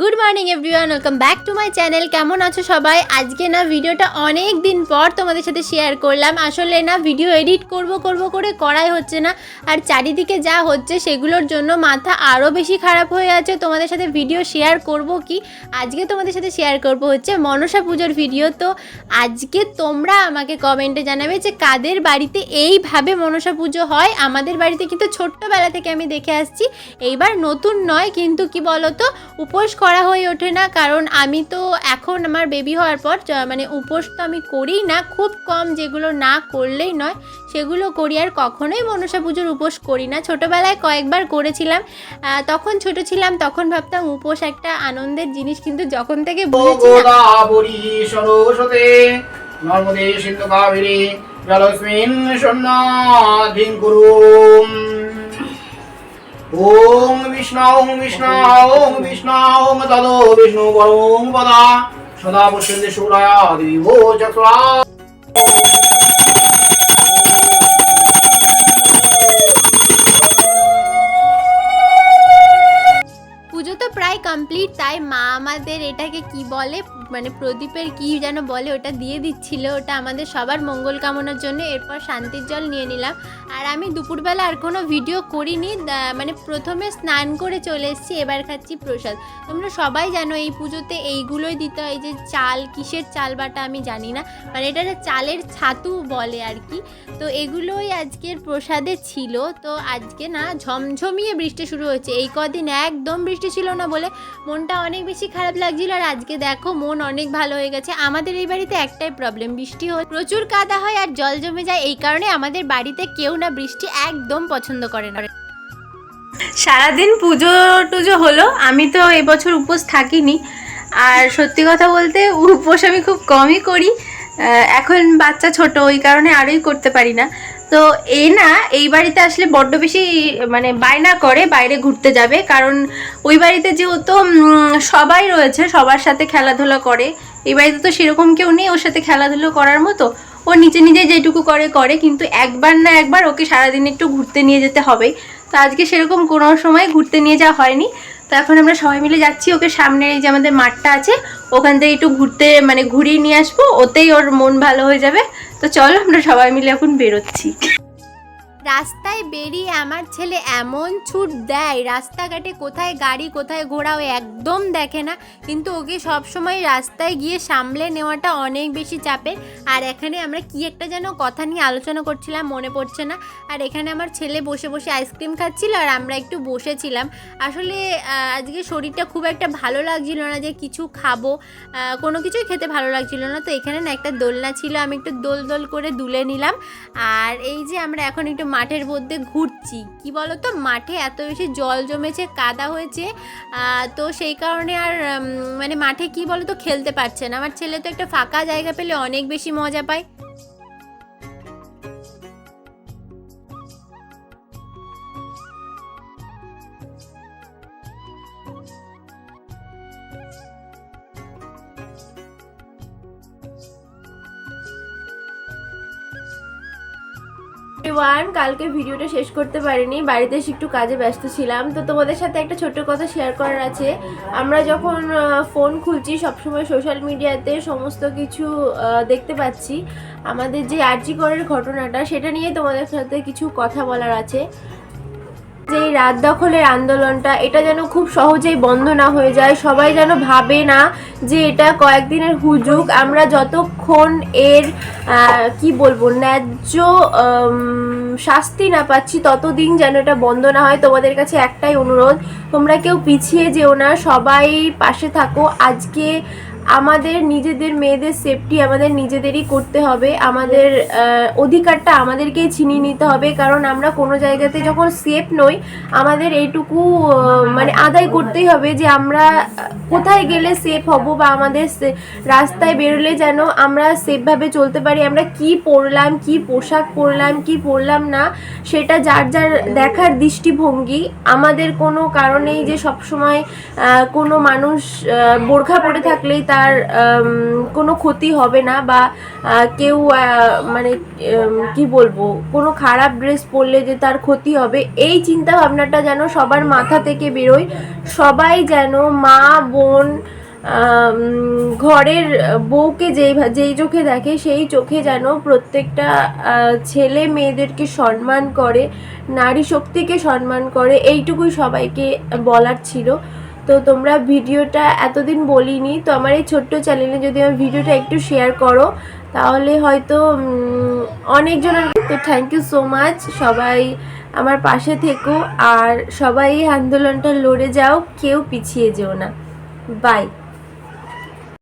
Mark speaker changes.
Speaker 1: Good morning everyone welcome back to my channel কেমন আছো সবাই? আজকে না, ভিডিওটা অনেক দিন পর তোমাদের সাথে শেয়ার করলাম। আসলে না ভিডিও এডিট করব করব করে করাই হচ্ছে না। আর চারিদিকে যা হচ্ছে, সেগুলোর জন্য মাথা আরও বেশি খারাপ হয়ে আছে। তোমাদের সাথে ভিডিও শেয়ার করব কি? আজকে তোমাদের সাথে শেয়ার করব হচ্ছে মনসা পুজোর ভিডিও তো আজকে তোমরা আমাকে কমেন্টে জানাবে যে, কাদের বাড়িতে এইভাবে মনসা পুজো হয়? আমাদের বাড়িতে কিন্তু ছোট্টবেলা থেকে আমি দেখে আসছি। এইবার নতুন নয়, কিন্তু কি বলতো? উপোস করা হয়ে ওঠে না, কারণ আমি তো এখন আমার বেবি হওয়ার পর মানে উপোস তো আমি করি না, খুব কম যেগুলো না করলেই নয়, সেগুলো করি আর কখনোই মনসা পুজোর উপোস করি না। ছোটোবেলায় কয়েকবার করেছিলাম তখন ছোট ছিলাম, তখন ভাবতাম উপোস একটা আনন্দের জিনিস, কিন্তু যখন থেকে
Speaker 2: সরস্বতে ওং বিষ্ণু ওং বিষ্ণু ওং বিষ্ণু ওং তদো বিষ্ণু সদা পশ্যন্তে সূরায়া দেবো চক্রা
Speaker 1: পুজো তো প্রায় কমপ্লিট তাই মা আমাদের এটাকে কি বলে? মানে প্রদীপের কি যেন বলে, ওটা দিয়ে দিচ্ছিল। ওটা আমাদের সবার মঙ্গল কামনার জন্য এরপর শান্তির জল নিয়ে নিলাম। আর আমি দুপুরবেলা আর কোনো ভিডিও করিনি। মানে প্রথমে স্নান করে চলে এসেছি, এবার খাচ্ছি প্রসাদ। তোমরা সবাই জানো এই পুজোতে এইগুলোই দিতে হয় যে চাল, কিসের চাল বাটা আমি জানি না। মানে এটা চালের ছাতু বলে আর কি। তো এগুলোই আজকের প্রসাদে ছিল। তো আজকে না ঝমঝমিয়ে বৃষ্টি শুরু হয়েছে। এই কদিন একদম বৃষ্টি ছিল না বলে মনটা অনেক বেশি খারাপ লাগছিল। আর আজকে দেখো মন অনেক ভালো হয়ে গেছে। আমাদের এই বাড়িতে একটাই প্রবলেম বৃষ্টি হয় প্রচুর কাদা হয় আর জল জমে যায়। এই কারণে আমাদের বাড়িতে কেউ না বৃষ্টি একদম পছন্দ করে না।
Speaker 3: সারাদিন পুজো টুজো হলো। আমি তো এবছর উপোস থাকিনি। আর সত্যি কথা বলতে, উপোস আমি খুব কমই করি। এখন বাচ্চা ছোট, ওই কারণে আরোই করতে পারি না। তো এ না, এই বাড়িতে আসলে বড্ড বেশি মানে বায়না করে বাইরে ঘুরতে যাবে, কারণ ওই বাড়িতে যেহেতু সবাই রয়েছে, সবার সাথে খেলাধুলা করে। এই বাড়িতে তো সেরকম কেউ নেই, ওর সাথে খেলাধুলো করার মতো। ও নিজে নিজে যেটুকু করে করে, কিন্তু একবার না একবার ওকে সারাদিন একটু ঘুরতে নিয়ে যেতে হবেই। তো আজকে সেরকম কোনো সময় ঘুরতে নিয়ে যাওয়া হয়নি। তো এখন আমরা সবাই মিলে যাচ্ছি। ওকে সামনের এই যে আমাদের মাঠটা আছে, ওখান থেকে একটু ঘুরতে মানে ঘুরিয়ে নিয়ে আসব। ওতেই ওর মন ভালো হয়ে যাবে। তো চলো, আমরা সবাই মিলে এখন বেরোচ্ছি।
Speaker 1: রাস্তায় বেরিয়ে আমার ছেলে এমন ছুট দেয়, রাস্তাঘাটে কোথায় গাড়ি, কোথায় ঘোড়া, ও একদম দেখে না। কিন্তু ওকে সবসময় রাস্তায় গিয়ে সামলে নেওয়াটা অনেক বেশি চাপের। আর এখানে আমরা কি একটা যেন কথা নিয়ে আলোচনা করছিলাম, মনে পড়ছে না। আর এখানে আমার ছেলে বসে বসে আইসক্রিম খাচ্ছিল আর আমরা একটু বসেছিলাম। আসলে আজকে শরীরটা খুব একটা ভালো লাগছিল না যে কিছু খাব। কোনো কিছুই খেতে ভালো লাগছিল না। তো এখানে না একটা দোলনা ছিল, আমি একটু দোল দোল করে দুলে নিলাম। আর এই যে আমরা এখন একটু মাঠের মধ্যে ঘুরছি। কি বলো তো মাঠে এত বেশি জল জমেছে, কাদা হয়েছে তো সেই কারণে আর মানে মাঠে কি বলো তো খেলতে পারছে না। আমার ছেলে তো একটা ফাঁকা জায়গা পেলে অনেক বেশি মজা পায়।
Speaker 4: ওয়ান কালকে ভিডিওটা শেষ করতে পারিনি, বাড়িতে এসে একটু কাজে ব্যস্ত ছিলাম। তো তোমাদের সাথে একটা ছোট্ট কথা শেয়ার করার আছে। আমরা যখন ফোন খুলছি, সবসময় সোশ্যাল মিডিয়াতে সমস্ত কিছু দেখতে পাচ্ছি। আমাদের যে আর্জি করার ঘটনাটা, সেটা নিয়ে তোমাদের সাথে কিছু কথা বলার আছে। যে এই রাত দখলের আন্দোলনটা, এটা যেন খুব সহজেই বন্ধ না হয়ে যায়। সবাই যেন ভাবে না যে এটা কয়েকদিনের হুজুগ। আমরা যতক্ষণ এর কি বলব, ন্যায্য শাস্তি না পাচ্ছি, ততদিন যেন এটা বন্ধ না হয়। তোমাদের কাছে একটাই অনুরোধ, তোমরা কেউ পিছিয়ে যেও না। সবাই পাশে থাকো। আজকে আমাদের নিজেদের মেয়েদের সেফটি আমাদের নিজেদেরই করতে হবে। আমাদের অধিকারটা আমাদেরকেই ছিনিয়ে নিতে হবে, কারণ আমরা কোনো জায়গাতে যখন সেফ নই, আমাদের এইটুকু মানে আদায় করতেই হবে যে আমরা কোথায় গেলে সেফ হব বা আমাদের রাস্তায় বেরোলে যেন আমরা সেফভাবে চলতে পারি? আমরা কি পরলাম, কি পোশাক পরলাম, কি পরলাম না, সেটা যার যার দেখার দৃষ্টিভঙ্গি। আমাদের কোনো কারণেই যে সবসময় কোনো মানুষ বোরখা পরে থাকলেই তার কোনো ক্ষতি হবে না বা কেউ মানে কি বলব, কোনো খারাপ ড্রেস পরলে যে তার ক্ষতি হবে, এই চিন্তা ভাবনাটা যেন সবার মাথা থেকে বেরোয়। সবাই যেন মা
Speaker 1: বোন ঘরের বউকে যেই যেই চোখে দেখে সেই চোখে যেন প্রত্যেকটা ছেলে মেয়েদেরকে সম্মান করে, নারী শক্তিকে সম্মান করে, এইটুকুই সবাইকে বলার ছিল। তো তোমরা ভিডিওটা এতদিন বলিনি, তো আমার এই ছোট্ট চ্যানেলে যদি আমার ভিডিওটা একটু শেয়ার করো, তাহলে হয়তো অনেকজনের তো থ্যাংক ইউ সো মাচ সবাই আমার পাশে থেকো, আর সবাই এই আন্দোলনটা লড়ে যাও, কেউ পিছিয়ে যেও না। Bye.